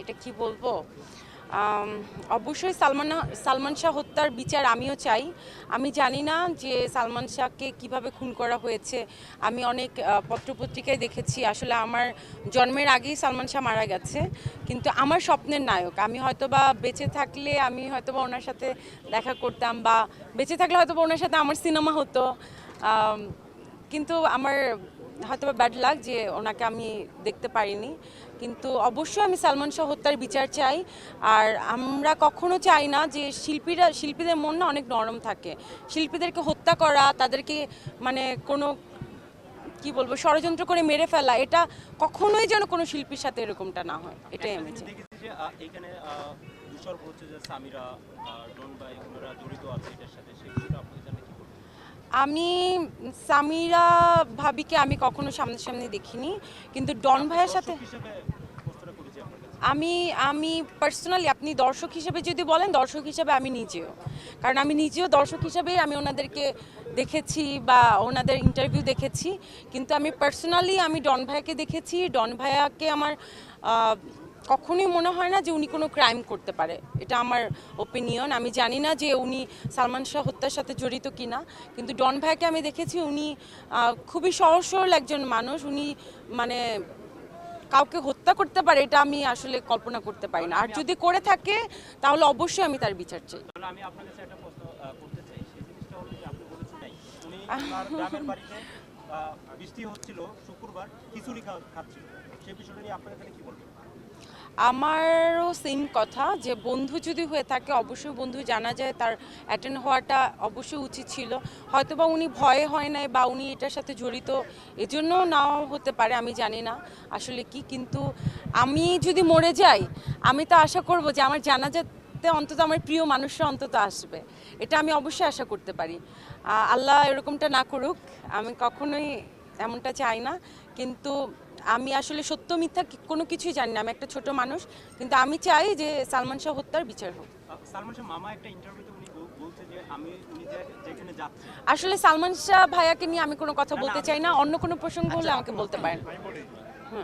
এটা কি বলব? অবশ্যই সালমান সালমান শাহ হত্যার বিচার আমিও চাই। আমি জানি না যে সালমান শাহকে কীভাবে খুন করা হয়েছে। আমি অনেক পত্রপত্রিকায় দেখেছি। আসলে আমার জন্মের আগেই সালমান শাহ মারা গেছে। কিন্তু আমার স্বপ্নের নায়ক, আমি হয়তোবা বেঁচে থাকলে আমি হয়তোবা ওনার সাথে দেখা করতাম বা বেঁচে থাকলে হয়তোবা ওনার সাথে আমার সিনেমা হতো। কিন্তু আমার হয়তো ব্যাড লাগ যে ওনাকে আমি দেখতে পারিনি। কিন্তু অবশ্যই আমি সালমান শাহ হত্যার বিচার চাই। আর আমরা কখনো চাই না যে শিল্পীরা শিল্পীদের মন না অনেক নরম থাকে। শিল্পীদেরকে হত্যা করা তাদেরকে মানে কোনো কি বলব ষড়যন্ত্র করে মেরে ফেলা এটা কখনোই যেন কোনো শিল্পীর সাথে এরকমটা না হয়। এটাই আমি চাই। এখানে হচ্ছে যে সামিরা ডন ভাই ওনারা জড়িত আছে এটার সাথে বিষয়টা আপনি জানেন? আমি সামিরা ভাবিকে আমি কখনো সামনাসামনি দেখিনি কিন্তু ডন ভাইয়ের সাথে আমি আমি পার্সোনালি আপনি দর্শক হিসেবে যদি বলেন দর্শক হিসেবে আমি নিজেও। কারণ আমি নিজেও দর্শক হিসেবেই আমি ওনাদেরকে দেখেছি বা ওনাদের ইন্টারভিউ দেখেছি কিন্তু আমি পার্সোনালি আমি ডন ভাইয়াকে দেখেছি। ডন ভাইয়াকে আমার কখনোই মনে হয় না যে উনি কোনো ক্রাইম করতে পারে। এটা আমার ওপিনিয়ন আমি জানি না যে উনি সালমান শাহ হত্যার সাথে জড়িত কিনা। কিন্তু ডন ভাইয়াকে আমি দেখেছি, উনি খুবই সহজ সরল একজন মানুষ। উনি মানে কাউকে হত্যা করতে পারে, এটা আমি আসলে কল্পনা করতে পারি না। আর যদি করে থাকে, তাহলে অবশ্যই আমি তার বিচার চাই। বৃষ্টি হচ্ছিল শুক্রবার, খিচুড়ি খাচ্ছিল। সেই বিষয়টা নিয়ে আপনার কি বলবেন? আমারও সেম কথা, যে বন্ধু যদি হয়ে থাকে, অবশ্যই বন্ধু জানা যায় তার অ্যাটেন্ড হওয়াটা অবশ্যই উচিত ছিল। হয়তোবা উনি ভয়ে হয় নাই বা উনি এটার সাথে জড়িত, এজন্য নাও হতে পারে, আমি জানি না আসলে কি, কিন্তু আমি যদি মরে যাই, আমি তো আশা করব যে আমার জানা জানাজাতে অন্তত আমার প্রিয় মানুষরা অন্তত আসবে। এটা আমি অবশ্যই আশা করতে পারি। আল্লাহ এরকমটা না করুক, আমি কখনোই এমনটা চাই না। কিন্তু আমি আসলে সত্য মিথ্যা কোনো কিছুই জানি না। আমি একটা ছোট মানুষ কিন্তু আমি চাই যে সালমান শাহ হত্যার বিচার হোক। সালমান শাহ মামা একটা ইন্টারভিউতে উনি বলছে যে আমি উনি যেখানে যাচ্ছে আসলে সালমান শাহ ভাইয়াকে নিয়ে আমি কোনো কথা বলতে চাই না অন্য কোনো প্রসঙ্গ হলে আচ্ছা, আমাকে বলতে পারেন।